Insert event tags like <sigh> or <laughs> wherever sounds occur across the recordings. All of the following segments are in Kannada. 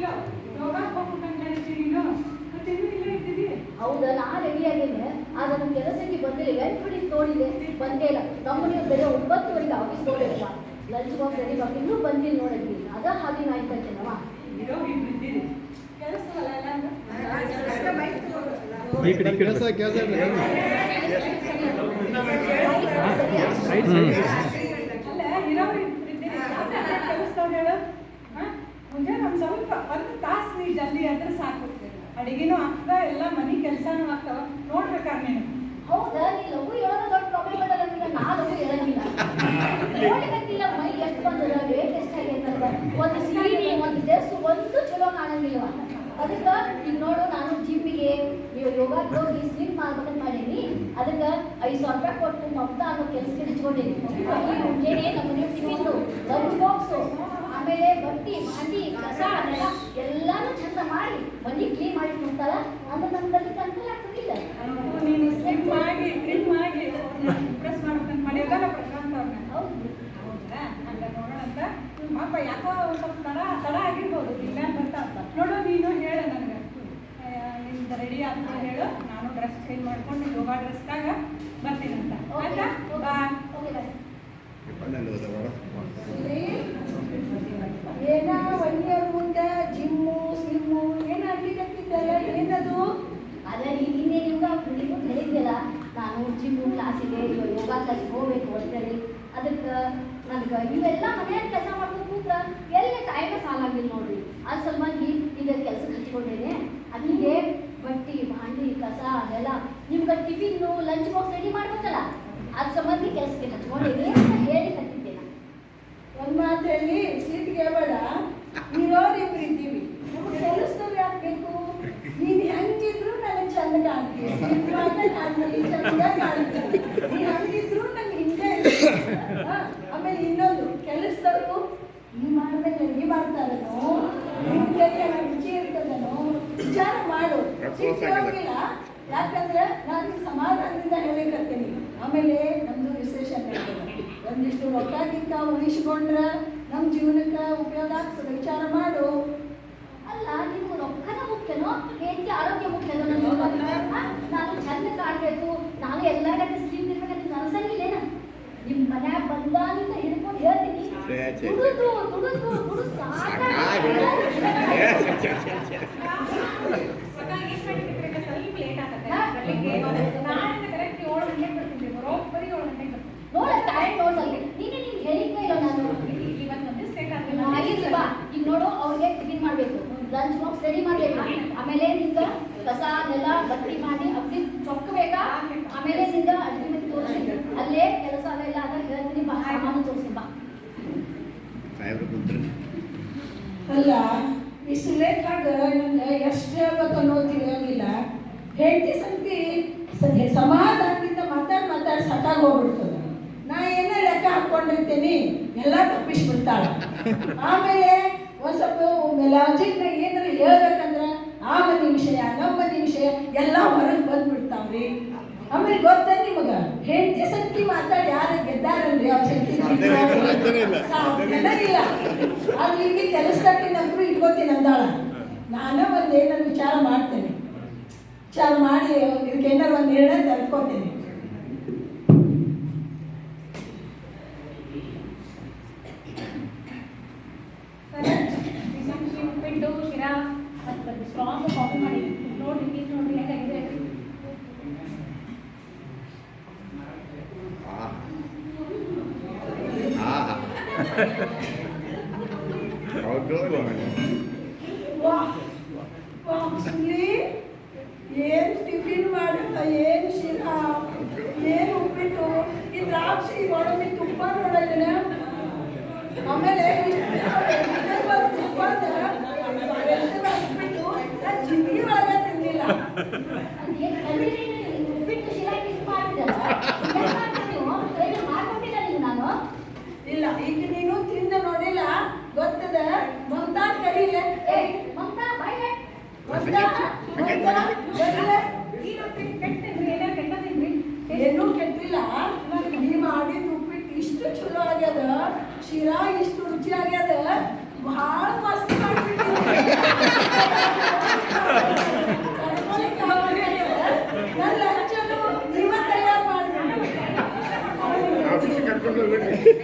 ಇಲ್ಲ ಯೋಗಕ್ಕೆ ಹೋಗ್ಬೇಕಂತ ಹೇಳ್ತೀನಿ ನೀನು ಮತ್ತೆ ಇನ್ನೂ ಇಲ್ಲೇ ಇದ್ದೀವಿ ಹೌದಾ? ನಾ ರೆಡಿ ಆಗಿದ್ದೆ ಆದ್ರೆ ನನ್ನ ಕೆಲಸಕ್ಕೆ ಬಂದಿಲ್ಲ. ಎಂಟು ಕಡೆ ನೋಡಿದೆ. ಬಂದೇ ಇಲ್ಲ. ನಮ್ಮನೆ ಬೇರೆ ಒಂಬತ್ತುವರೆಗೆ ಆಫೀಸ್ ಹೋಗಿಲ್ಲ ಲಂಚ್ ಬಾಕ್ಸ್ ರೆಡಿ ಮಾಡಿ ಇನ್ನೂ ಬಂದಿಲ್ಲ ನೋಡಿದ್ವಿ. ಅದ ಹಾಗೆ ಇರೋ ಕೆಲಸವಲ್ಲ ಕಡೆ ಈ ಕಡೆ ಕೆಲಸ ಕೆಲಸ ಅಲ್ಲ ಇರೋರು ಇದ್ದೀರಿ ಕೆಲಸದವ್ರು ಹೇಳು ಹಾ? ಮುಂಜಾನೆ ಒಂದು ಸ್ವಲ್ಪ ಒಂದು ತಾಸು ನೀ ಜಲ್ದಿ ಆದ್ರೆ ಸಾಕು. ಅಡಿಗೆನೂ ಆಗ್ತಾ ಎಲ್ಲ ಮನೆ ಕೆಲಸನೂ ಆಗ್ತಾವ ನೋಡ್ಬೇಕಾದ್ರೆ ನೀನು. ಹೌದಾ? ನೀ ಪ್ರಾಬ್ಲಮ್ ನಾ ಎಷ್ಟು ಬಂದದ? ರೇಟ್ ಅಂತ ಒಂದು ಸೀರೆ ಒಂದು ಚಲೋ ಕಾಣಂಗಿಲ್ಲ ಅದಕ್ಕೆ ನೋಡು, ನಾನು ಯೋಗಕ್ಕೆ ಹೋಗಿ ಮಾಡೀನಿ. ಅದಕ್ಕೆ ಐದು ಸಾವಿರ ರೂಪಾಯಿ ಕೊಟ್ಟು ಮಮತಾ ಅನ್ನೋ ಕೆಲಸಕ್ಕೆ ಹಚ್ಕೊಂಡೀನಿ ಮುಂಜಾನೆ ನಮ್ಮ ಮನೆ ಬಾಕ್ಸು ಆಮೇಲೆ ಬಟ್ಟಿ ಮಾಡಿ ಕಸ ಅದೆಲ್ಲ ಎಲ್ಲಾನು ಚಂದ ಮಾಡಿ ಮನಿ ಕ್ಲೀನ್ ಮಾಡಿ ಕೊಡ್ತಾರ. ಅಂದ್ರೆ ನಮ್ದಲ್ಲಿ ಕಂಟ್ರೋಲ್ ಆಗ್ತದಿಲ್ಲ. ಅಂತೂ ನೀನು ಸ್ಲಿಪ್ ಮಾಡಿ ಟ್ರಿಮ್ ಮಾಡಿ ಪ್ರೆಸ್ ಮಾಡ್ಬೇಕಂತ ಮಾಡಿಲ್ಲ ಪ್ರಶಾಂತ್ ಅವ್ರನ್ನ ಹೌದು. ಹೌದಾ? ಹಂಗ ನೋಡೋಣ ಅಂತ. ಪಾಪ ಯಾಕೋ ಸ್ವಲ್ಪ ತಡ ತಡ ಆಗಿರ್ಬೋದು ಇಲ್ಲ ಅಂತ ನೋಡು ನೀನು ಹೇಳು ನನಗೆ. ನಿಮ್ದು ರೆಡಿ ಆದ್ಮೇಲೆ ಹೇಳು. ನಾನು ಡ್ರೆಸ್ ಚೇಂಜ್ ಮಾಡ್ಕೊಂಡು ಯೋಗ ಡ್ರೆಸ್ದಾಗ ಬರ್ತೀನಿ ಆಯ್ತಾ? ಬಾ. ಓಕೆ ಬಾಯ್ ಏನ ಒನ್ ಇಯರ್ ಮುಂದೆ ಜಿಮ್ಮು ಸ್ಲಿಮ್ಮು ಏನು ಆಗ್ಲಿಕ್ಕತ್ತಿದ್ದಲ್ಲ ಏನದು ಅದೇ ನೀ ನಿನ್ನೆ ನಿಮ್ಗೆ ನೀವು ಹೇಳಿದ್ಯಲ್ಲ ನಾನು ಜಿಮ್ಮು ಕ್ಲಾಸಿಗೆ ಯೋಗ ಕ್ಲಾಸಿಗೆ ಹೋಗ್ಬೇಕು ಅಂತೇಳಿ ಅದಕ್ಕೆ ನನಗೆ ಇವೆಲ್ಲ ಮನೆಯಲ್ಲಿ ಕೆಲಸ ಮಾಡ್ಕೊಂಡು ಕೂತ್ರ ಎಲ್ಲಿ ಟೈಮ್ ಸಾಲಾಗಿಲ್ಲ ನೋಡ್ರಿ. ಅದ್ರ ಸಲುವಾಗಿ ಈಗ ಕೆಲಸಕ್ಕೆ ಹಚ್ಕೊಂಡೇನೆ ಅದಕ್ಕೆ ಬಟ್ಟಿ, ಭಾಂಡಿ, ಕಸ ಅದೆಲ್ಲ ನಿಮ್ಗೆ ಟಿಫಿನ್ನು ಲಂಚ್ ಬಾಕ್ಸ್ ರೆಡಿ ಮಾಡ್ಬೇಕಲ್ಲ? ಅದ್ರ ಸಂಬಂಧಿ ಕೆಲಸಕ್ಕೆ ಹಚ್ಕೊಂಡೇನೆ ಅಂತ ಹೇಳಿ ಕತ್ತಿದ್ದೆ ನಾನು. ಒಂದ್ ಹೇಳಿ ಸೀಟ್ಗೆ ಬೇಡ ಇರೋರಿಬ್ರು ಇದ್ದೀವಿ ನಮ್ಗೆ ಕೆಲಸದವ್ರು ಯಾಕೆ ಬೇಕು ನೀನ್ ಹೆಂಗಿದ್ರು ನನಗೆ ಚಂದ ಕಾಣ್ತೀವಿ ಸಿಂಪಲ್ವಾದ ಕಾಣ್ತೀವಿ ಚಂದ ಕಾಣ್ತೀವಿ ನೀನ್ ಹಂಗಿದ್ರು ನಂಗೆ ಹಿಂಗೆ ಇರ್ತೀವಿ. ಹಾ, ಆಮೇಲೆ ಇನ್ನೊಂದು ಕೆಲಸದವರು ಈ ಮಾಡ್ಬೇಕು ಈ ಮಾಡ್ತಾರನೋ ನಿಮ್ಗೆ ರುಚಿ ಇರ್ತದನೋ ವಿಚಾರ ಸಿಟ್ಟು ಹೋಗಿಲ್ಲ ಯಾಕಂದ್ರೆ ನಾನು ಸಮಾಧಾನದಿಂದ ಹೇಳಿಕತ್ತೀನಿ ಆಮೇಲೆ ನಮ್ದು ವಿಶೇಷ ಒಂದಿಷ್ಟು ರೊಕ್ಕ ಗಿಕ್ಕ ಉಳಿಸ್ಕೊಂಡ್ರ ನಮ್ಮ ಜೀವನಕ್ಕೆ ಉಪಯೋಗ ಆಗ್ತದೆ. ವಿಚಾರ ಮಾಡು. ಅಲ್ಲ ನಿಮ್ಗೆ ರೊಕ್ಕನ ಮುಖ್ಯನೋ? ಹೆಂಡತಿ ಆರೋಗ್ಯ ಮುಖ್ಯನೋ? ನಾನು ಚಂದ ಕಾಣಬೇಕು. ನಾನು ಕಡೆ ಸ್ಲೀಪ್ ಇರ್ಬೇಕಂತ ನನಸಂಗಿಲ್ಲೇನ? ನಿಮ್ಮ ಮನ್ಯಾಗ ಬಂದಾಗಿಂದ ಹಿಡ್ಕೊಂಡು ಹೇಳ್ತೀನಿ. ದುಡುದು ದುಡು ಸಾಕಾಗಿದೆ. ಸ್ವಲ್ಪ ಲೇಟ್ ಆಗತ್ತೆ ಬರ್ಲಿಕ್ಕೆ ನಾಳೆ ಕರೆಕ್ಟ್ ಏಳು ಗಂಟೆಗೆ ಬರ್ತೀನಿ ಬರೋಬ್ಬರಿ ಏಳು ಗಂಟೆಗೆ ಬರ್ತೀನಿ ನೋಡ ಟೈಮ್ ನೋಡ್ಸಲ್ಲಿ ನೀನೆ ನೀನು ಹೇಳಿದ್ನೇ ಇಲ್ಲ ನಾನು ಇವತ್ತು ಒಂದು ಸ್ಟೇಟ್ ಆಗಿಲ್ಲ ಆಗಿರ್ಲಿ ಬಾ ಈಗ ನೋಡು ಅವ್ರಿಗೆ ಟಿಫಿನ್ ಮಾಡ್ಬೇಕು ಲಂಚ್ ಬಾಕ್ಸ್ ರೆಡಿ ಮಾಡ್ಬೇಕು ಆಮೇಲೆ ನಿಂದ ಕಸ ನೆಲ ಬಟ್ಟಿ ಮಾಡಿ ಅಗ್ನಿ ಚೊಕ್ಕಬೇಕಾ? ಆಮೇಲೆ ನಿಂದ ಅಡ್ಗೆ ಮನೆ ತೋರಿಸಿ. ಅಲ್ಲೇ ಕೆಲಸ ಅದೆಲ್ಲ ಅದ ಹೇಳ್ತೀನಿ. ಬಾ ಸಾಮಾನು ತೋರಿಸಿ ಬಾ. ಅಲ್ಲ ಈ ಸುಲೇಖಾಗ ನಂಗೆ ಎಷ್ಟು ಹೇಳ್ಬೇಕು ಅನ್ನೋದು ತಿಳಿಯೋಂಗಿಲ್ಲ ಹೆಂಡತಿ ಸಂತಿ ಸಮಾಧಾನದಿಂದ ಮಾತಾಡಿ ಮಾತಾಡಿ ಸಾಕಾಗಿ ಹೋಗ್ಬಿಡ್ತದೆ. ನಾ ಏನೇ ಲೆಕ್ಕ ಹಾಕೊಂಡಿರ್ತೀನಿ ಎಲ್ಲ ತಪ್ಪಿಸ್ಬಿಡ್ತಾಳೆ. ಆಮೇಲೆ ಒಂದ್ ಸ್ವಲ್ಪ ಲಾಜಿಕ್ನಾಗ ಏನಾರ ಹೇಳ್ಬೇಕಂದ್ರೆ ಆ ಮನೆ ವಿಷಯ ನಮ್ಮ ಮನೆ ವಿಷಯ ಎಲ್ಲ ಹೊರಗೆ ಬಂದ್ಬಿಡ್ತಾವ್ರಿ. ಆಮೇಲೆ ಗೊತ್ತ ನಿಮಗ ಹೆಂಡತಿ ಸಂಖ್ಯೆ ಮಾತಾಡಿ ಯಾರು ಗೆದ್ದಾರಂದ್ರೆ ಅವ್ರ ಇಲ್ಲ ಅದು ಇಲ್ಲಿ ಕೆಲಸಕ್ಕೆ ನಂತರೂ ಇಟ್ಕೋತೀನಿ ಅಂದಾಳ. ನಾನು ಒಂದು ಏನಾದ್ರು ವಿಚಾರ ಮಾಡ್ತೇನೆ. ವಿಚಾರ ಮಾಡಿ ಇದಕ್ಕೆ ಏನಾರು ಒಂದು ನಿರ್ಣಯ ತೆಗೆದುಕೊತೀನಿ ಮತ್ತು ಸ್ಟ್ರಾಂಗ್ ಕಾಫಿ ಮಾಡಿ ನೋಡಿ ಪ್ಲೀಸ್ ನೋಡ್ರಿ ಹೇಗಾಗಿದೆ? ಏನು ಟಿಫಿನ್ ಮಾಡಿಲ್ಲ ಏನ್ ಶಿರಾ ಏನ್ ಉಪ್ಪಿಟ್ಟು ಈ ದ್ರಾಕ್ಷಿ ಒಡಮಿ ತುಪ್ಪ ನೋಡಿದ್ರೆ ಆಮೇಲೆ ಉಪ್ಪಿಟ್ಟು ನಾನು ಜಿಂದಗಿ ಒಳಗೆ ತಿಂದಿಲ್ಲ ಅದೇನ್ ಕಣ್ಣಿಗೆ ನೀನು ಉಪ್ಪಿಟ್ಟು ಶಿರಾ ಕಿತ್ತು ಮಾಡಿದ್ದಲ್ಲ ಏನ್ ಮಾಡ್ತೀರಿ ನೀವು ಕೈಗೆ ಮಾಡ್ಕೊಟ್ಟಿಲ್ಲ ನೀವು ನಾನು ಇಲ್ಲ, ಈಗ ನೀನು ತಿಂದ ನೋಡಿಲ್ಲ, ಗೊತ್ತದ? ಮಮತಾ ಕರೀಲ. ಏನೂ ಕೆಟ್ಟಿಲ್ಲ. ನೀ ಮಾಡಿದ ಉಪ್ಪಿಟ್ಟು ಇಷ್ಟು ಚಲೋ ಆಗ್ಯದ, ಶಿರಾ ಇಷ್ಟು ರುಚಿ ಆಗ್ಯದ ಬಹಳ ಮಸ್ತ್ ಮಾಡ್ಬಿಟ್ಟಿದ್ದೆ.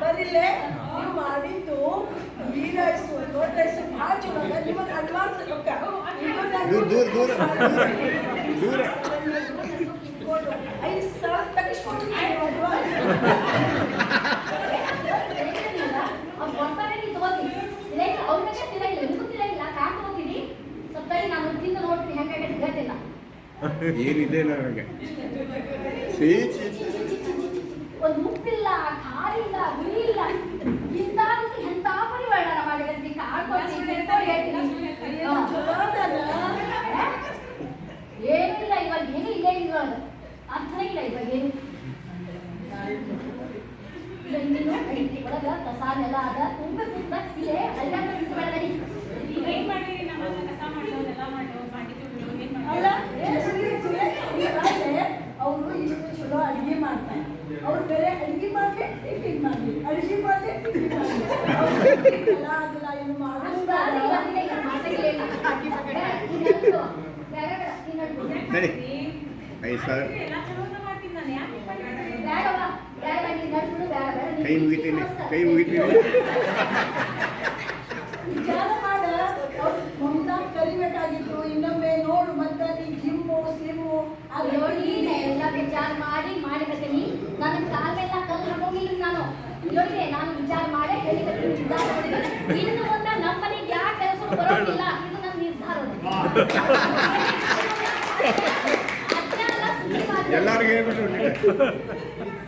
ಬರಿಲೆ ನೀವು ಮಾಡಿದ್ದು ಈ ರೈಸು ದೊಡ್ಡ ರೈಸು ಭಾಳ ಚಲೋ ಅಡ್ವಾನ್ಸ್ ರೊಕ್ಕ ದೂರ ದೂರ ದೂರ ದೂರ ಐದು ಸಾವಿರ ತಗಿಸ್ಕೊಂಡಿದ್ದೀನಿ ಅಡ್ವಾನ್ಸ್ ಏನಿದೆ ನನಗೆ? Fit. ನಡಿ. ಐದು ಕೈ ಮುಗಿತೀನಿ. ಕೈ ಮುಗಿತೀನಿ. ಕರಿಬೇಕಾಗಿತ್ತು ಇನ್ನೊಮ್ಮೆ ನೋಡು ಮತ್ತೆ ನೀ ಜಿಮ್ಮು ಸಿಮ್ಮು ಅದು ನೀನೆ ಎಲ್ಲ ವಿಚಾರ ಮಾಡಿ ಮಾಡಿಕತ್ತೀನಿ ನನ್ನ ಕಾಲೆಲ್ಲ ಕಲ್ಲು ಹೋಗಿಲ್ಲ ನಾನು ಯೋಚನೆ ನಾನು ವಿಚಾರ ಮಾಡೇ ಹೇಳಿಕತ್ತೀನಿ ನಿರ್ಧಾರ ಮಾಡಿದ್ದೀನಿ ಇನ್ನು ಮುಂದೆ ನಮ್ಮನೆಗೆ ಯಾವ ಕೆಲಸ ಬರೋದಿಲ್ಲ. ಇದು ನನ್ನ ನಿರ್ಧಾರ. <laughs> Ha ha ha!